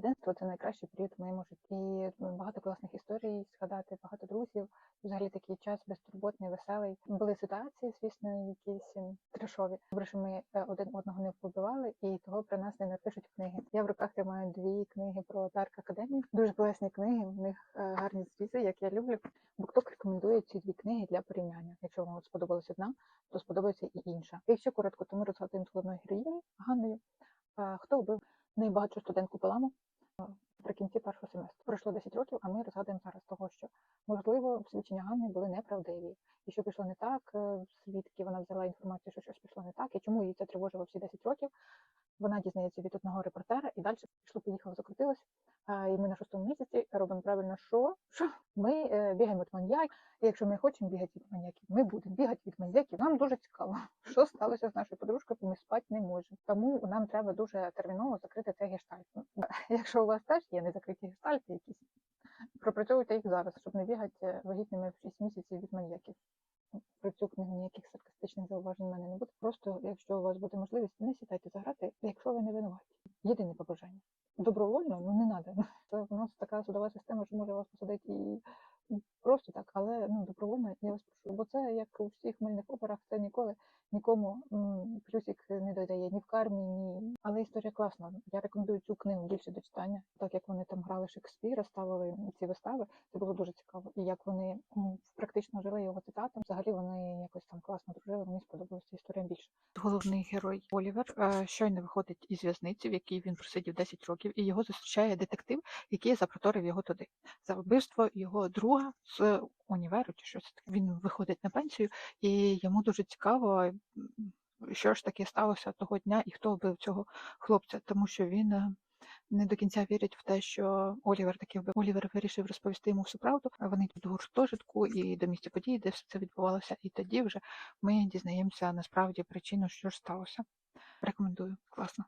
Студентство це найкращий період в моєму житті. Багато класних історій згадати, багато друзів. Взагалі такий час безтурботний, веселий. Були ситуації, звісно, якісь ем, трешові. Добре, що ми е, один одного не вбивали, і того про нас не напишуть книги. Я в руках тримаю дві книги про Дарк Академію. Дуже класні книги. В них е, гарні зрізи, як я люблю. Букток рекомендує ці дві книги для порівняння. Якщо вам сподобалась одна, то сподобається і інша. Якщо коротко, то ми розгадуємо головної героїні Ганною. Хто вбив найбагатшу студентку Паламу наприкінці першого семестру. Пройшло 10 років, а ми розгадуємо зараз того, що можливо свідчення Ганни були неправдиві. І що пішло не так, е, звідки вона взяла інформацію, що щось пішло не так, і чому її це тривожило всі 10 років. Вона дізнається від одного репортера і далі пішло, поїхало, закрутилось. І ми на шостому місяці робимо правильно, що? що? Ми е, бігаємо від маньяків. І якщо ми хочемо бігати від маньяків, ми будемо бігати від маньяків. Нам дуже цікаво, що сталося з нашою подружкою, бо ми спати не можемо. Тому нам треба дуже терміново закрити цей гештальт. Якщо у вас теж є незакриті гештальти якісь, пропрацьовуйте їх зараз, щоб не бігати е, вагітними в 6 місяців від маньяків. Про цю книгу ніяких саркастичних зауважень в мене не буде. Просто, якщо у вас буде можливість, не сідайте заграти, якщо ви не винуваті. Єдине побажання. Добровольно, ну не треба. Це в нас така судова система, що може вас посадити і і просто так, але ну добровольно я вас прошу. Бо це як у всіх мильних операх, це ніколи нікому плюсик не додає ні в кармі, ні. Але історія класна. Я рекомендую цю книгу більше до читання, так як вони там грали Шекспіра, ставили ці вистави. Це було дуже цікаво. І як вони практично жили його цитатам, взагалі вони якось там класно дружили. Мені сподобалася історія більше. Головний герой Олівер е, щойно виходить із в'язниці, в якій він просидів 10 років, і його зустрічає детектив, який запроторив його туди за вбивство його друга з універу чи щось таке. Він виходить на пенсію, і йому дуже цікаво, що ж таке сталося того дня і хто вбив цього хлопця, тому що він. е, Не до кінця вірить в те, що Олівер таки вбив. Олівер вирішив розповісти йому всю правду. Вони йдуть до гуртожитку і до місця події, де все це відбувалося. І тоді вже ми дізнаємося насправді причину, що ж сталося. Рекомендую, класно.